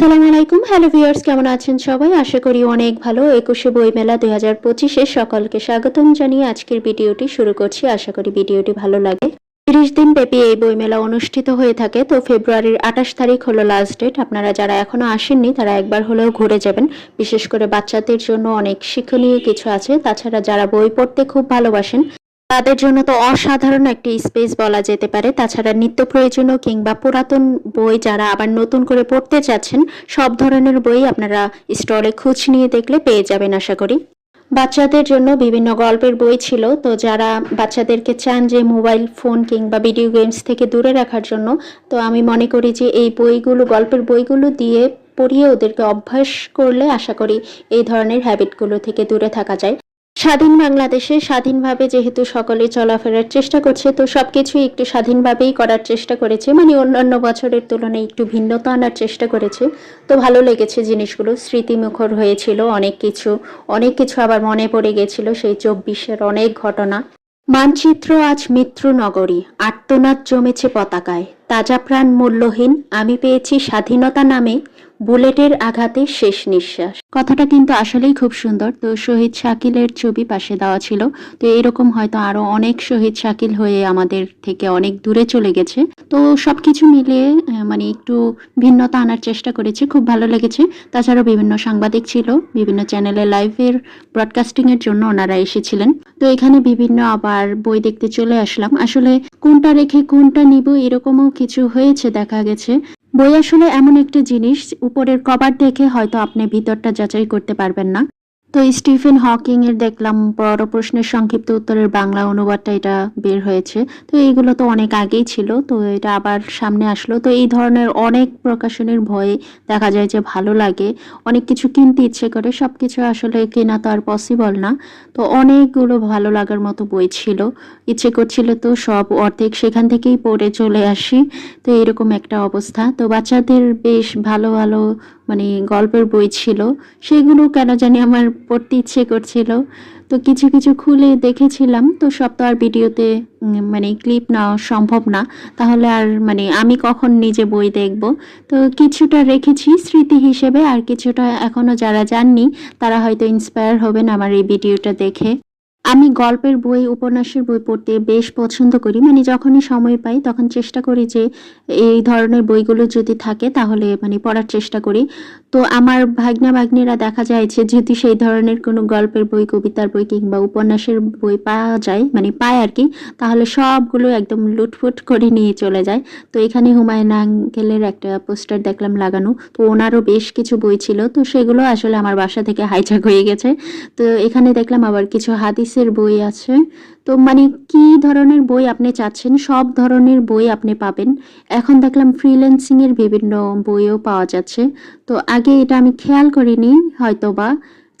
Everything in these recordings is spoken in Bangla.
সালাম আলাইকুম। হ্যালো ভিউয়ার্স কেমন আছেন সবাই? আশা করি অনেক ভালো। একুশে বইমেলা দুই হাজার পঁচিশে সকলকে স্বাগতম জানিয়ে আজকের ভিডিওটি শুরু করছি। আশা করি ভিডিওটি ভালো লাগে। তিরিশ দিন ব্যাপী এই বইমেলা অনুষ্ঠিত হয়ে থাকে। তো ফেব্রুয়ারির আঠাশ তারিখ হলো লাস্ট ডেট আপনারা যারা এখনও আসেননি, তারা একবার হলেও ঘুরে যাবেন। বিশেষ করে বাচ্চাদের জন্য অনেক শিক্ষণীয় কিছু আছে। তাছাড়া যারা বই পড়তে খুব ভালোবাসেন তাদের জন্য তো অসাধারণ একটি স্পেস বলা যেতে পারে। তাছাড়া নিত্য প্রয়োজনীয় কিংবা পুরাতন বই যারা আবার নতুন করে পড়তে চাচ্ছেন সব ধরনের বই আপনারা স্টলে খোঁজ নিয়ে দেখলে পেয়ে যাবেন আশা করি। বাচ্চাদের জন্য বিভিন্ন গল্পের বই ছিল। তো যারা বাচ্চাদেরকে চান যে মোবাইল ফোন কিংবা ভিডিও গেমস থেকে দূরে রাখার জন্য, তো আমি মনে করি যে এই বইগুলো, গল্পের বইগুলো দিয়ে পড়িয়ে ওদেরকে অভ্যাস করলে আশা করি এই ধরনের হ্যাবিটগুলো থেকে দূরে থাকা যায়। স্বাধীন বাংলাদেশে স্বাধীনভাবে যেহেতু সকলে চলাফেরার চেষ্টা করছে, তো সব কিছুই একটু স্বাধীনভাবেই করার চেষ্টা করেছে। মানে অন্যান্য বছরের তুলনায় একটু ভিন্নতা আনার চেষ্টা করেছে। তো ভালো লেগেছে জিনিসগুলো, স্মৃতিমুখর হয়েছিল অনেক কিছু অনেক কিছু আবার মনে পড়ে গেছিল সেই চব্বিশের অনেক ঘটনা। মানচিত্র আজ মিত্র নগরী আর্তনাদ জমেছে পতাকায়। তাজা প্রাণ মূল্যহীন, আমি পেয়েছি স্বাধীনতা নামে বুলেটের আঘাতে শেষ নিঃশ্বাস। কথাটা কিন্তু আসলেই খুব সুন্দর। তো শহীদ শাকিলের ছবি পাশে দেওয়া ছিল। তো এরকম হয়তো আরও অনেক শহীদ শাকিল হয়ে আমাদের থেকে অনেক দূরে চলে গেছে। তো সবকিছু মিলিয়ে মানে একটু ভিন্নতা আনার চেষ্টা করেছে। খুব ভালো লেগেছে। তাছাড়াও বিভিন্ন সাংবাদিক ছিল। বিভিন্ন চ্যানেলে লাইভের ব্রডকাস্টিং এর জন্য ওনারা এসেছিলেন। তো এখানে বিভিন্ন আবার বই দেখতে চলে আসলাম। আসলে কোনটা রেখে কোনটা নিব এরকমও কিছু হয়েছে, দেখা গেছে। বই আসলে এমন একটি জিনিস, উপরের কভার দেখে হয়তো আপনি ভিতরটা যাচাই করতে পারবেন না। তো স্টিফেন হকিং এর দেখলাম বড় প্রশ্নের সংক্ষিপ্ত উত্তরের বাংলা অনুবাদটা এটা বের হয়েছে। তো এইগুলো তো অনেক আগেই ছিল, তো এটা আবার সামনে আসলো। তো এই ধরনের অনেক প্রকাশনের ভয়ে দেখা যায় যে ভালো লাগে, অনেক কিছু কিনতে ইচ্ছে করে সব কিছু আসলে কেনা তো আর পসিবল না। তো অনেকগুলো ভালো লাগার মতো বই ছিল। ইচ্ছে করছিল তো সব অর্ধেক সেখান থেকেই পড়ে চলে আসি। তো এরকম একটা অবস্থা। তো বাচ্চাদের বেশ ভালো ভালো মানে গল্পের বই ছিল। সেগুলো কেন জানি আমার পড়তে ইচ্ছে করছিল। তো কিছু কিছু খুলে দেখেছিলাম। তো সব তো আর ভিডিওতে মানে ক্লিপ নেওয়া সম্ভব না। তাহলে আর মানে আমি কখন নিজে বই দেখব? তো কিছুটা রেখেছি স্মৃতি হিসেবে। আর কিছুটা এখনও যারা জাননি, তারা হয়তো ইন্সপায়ার হবেন আমার এই ভিডিওটা দেখে। আমি গল্পের বই, উপন্যাসের বই পড়তে বেশ পছন্দ করি। মানে যখনই সময় পাই তখন চেষ্টা করি যে এই ধরনের বইগুলো যদি থাকে তাহলে মানে পড়ার চেষ্টা করি। তো আমার ভাগ্না ভাগ্নিরা দেখা যায় যে যদি সেই ধরনের কোনো গল্পের বই, কবিতার বই কিংবা উপন্যাসের বই পাওয়া যায় মানে পায় আর কি, তাহলে সবগুলো একদম লুটফুট করে নিয়ে চলে যায়। তো এখানে হুমায়ুন আঙ্কেলের একটা পোস্টার দেখলাম লাগানো, তো ওনারও বেশ কিছু বই ছিল। তো সেগুলো আসলে আমার বাসা থেকে হাইজাক হয়ে গেছে। তো এখানে দেখলাম আবার কিছু হাদিসের বই আছে। তো মানে কি ধরনের বই আপনি চাচ্ছেন? সব ধরনের বই আপনি পাবেন। এখন দেখলাম ফ্রিল্যান্সিংয়ের বিভিন্ন বইও পাওয়া যাচ্ছে। তো আগে এটা আমি খেয়াল করিনি হয়তো বা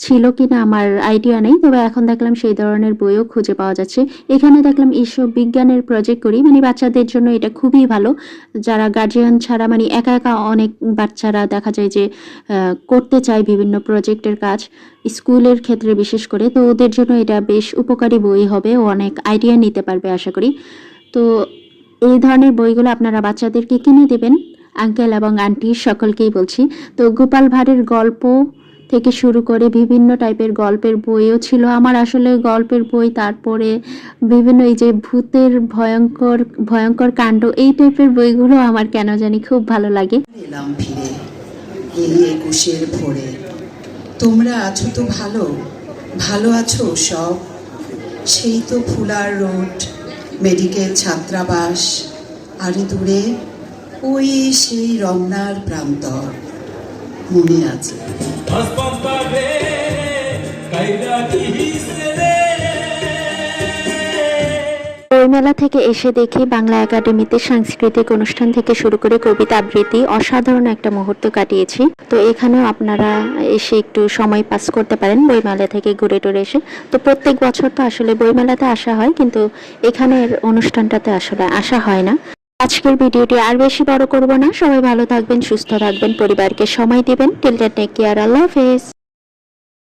ছিল কিনা আমার আইডিয়া নেই। তবে এখন দেখলাম সেই ধরনের বইও খুঁজে পাওয়া যাচ্ছে। এখানে দেখলাম এসব বিজ্ঞানের প্রজেক্ট করি। মানে বাচ্চাদের জন্য এটা খুবই ভালো। যারা গার্জিয়ান ছাড়া মানে একা একা অনেক বাচ্চারা দেখা যায় যে করতে চায় বিভিন্ন প্রজেক্টের কাজ স্কুলের ক্ষেত্রে বিশেষ করে। তো ওদের জন্য এটা বেশ উপকারী বই হবে। ও অনেক আইডিয়া নিতে পারবে আশা করি। তো এই ধরনের বইগুলো আপনারা বাচ্চাদেরকে কিনে দেবেন। আঙ্কেল এবং আন্টি সকলকেই বলছি। তো গোপাল ভাঁড়ের গল্প থেকে শুরু করে বিভিন্ন টাইপের গল্পের বইও ছিল। আমার আসলে গল্পের বই, তারপরে বিভিন্ন এই যে ভূতের ভয়ঙ্কর ভয়ঙ্কর কাণ্ড, এই টাইপের বইগুলো আমার কেন জানি খুব ভালো লাগে। এলাম ফিরে এই একুশের ভোরে। তোমরা আছো তো ভালো ভালো আছো সব? সেই তো ফুলার রোড, মেডিকেল ছাত্রাবাস। আরে দূরে, ওই সেই রমনার প্রান্তর। মনে আছে। বইমেলা থেকে এসে দেখি বাংলা একাডেমিতে সাংস্কৃতিক অনুষ্ঠান থেকে শুরু করে কবিতা আবৃত্তি অসাধারণ একটা মুহূর্ত কাটিয়েছি। তো এখানেও আপনারা এসে একটু সময় পাস করতে পারেন বইমেলা থেকে ঘুরে টুরে এসে। তো প্রত্যেক বছর তো আসলে বইমেলাতে আসা হয় কিন্তু এখানের অনুষ্ঠানটাতে আসলে আসা হয় না। আজকের ভিডিওটি আর বেশি বড় করব না। সবাই ভালো থাকবেন, সুস্থ থাকবেন, পরিবারকে সময় দিবেন। টিল টেক কেয়ার আল্লাহ হাফেজ।